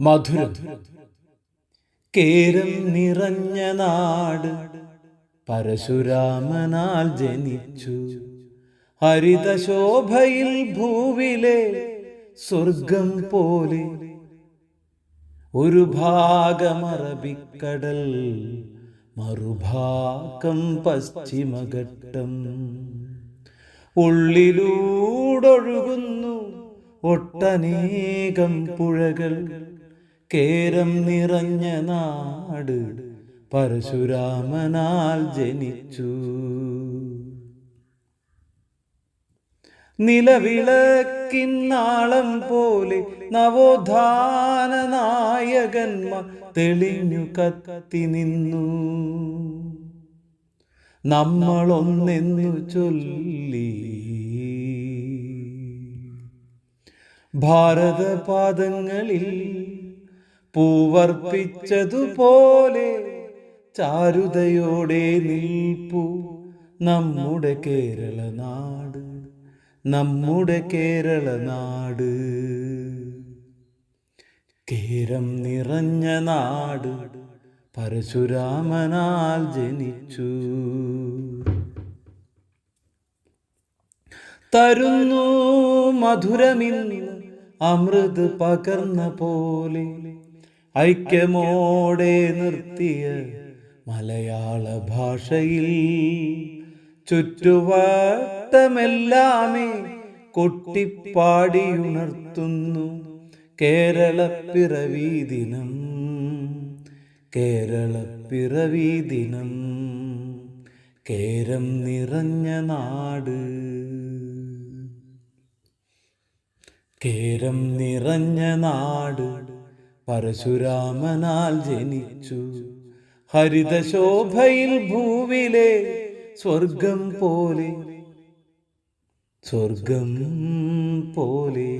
മധുരം. കേരം നിറഞ്ഞ നാട് പരശുരാമനാൽ ജനിച്ചു. ഹരിതശോഭയിൽ ഭൂവിലെ സ്വർഗം പോലെ ഒരു ഭാഗമറബിക്കടൽ മറുഭാഗം പശ്ചിമഘട്ടം. ഉള്ളിലൂടൊഴുകുന്നു ഒട്ടനേകം പുഴകൾ. കേരം നിറഞ്ഞ നാട് പരശുരാമനാൽ ജനിച്ചു. നിലവിളക്കിന്നാളം പോലെ നവോത്ഥാന നായകന്മാർ തെളിഞ്ഞു കത്തി നിന്നു. നമ്മളൊന്നെന്നു ചൊല്ലി. ഭാരതപാദങ്ങളിൽ പൂവർപ്പിച്ചതുപോലെ ചാരുതയോടെ നിൽപ്പു നമ്മുടെ കേരള നാട് നമ്മുടെ കേരള നാട്. കേരം നിറഞ്ഞ നാട് പരശുരാമനാൽ ജനിച്ചു. തരുന്നു മധുരമിന്ന് അമൃത് പകർന്ന പോലെ ഐക്യമോടെ നിർത്തിയ മലയാള ഭാഷയിൽ ചുറ്റുവട്ടമെല്ലാമേ കൊട്ടിപ്പാടിയുണർത്തുന്നു കേരള പിറവി ദിനം കേരള പിറവി ദിനം കേരം നിറഞ്ഞ നാട്. കേരം നിറഞ്ഞ നാട്. പരശുരാമനാൽ ജനിച്ചു. ഹരിതശോഭയിൽ ഭൂവിലെ സ്വർഗം പോലെ സ്വർഗം പോലെ.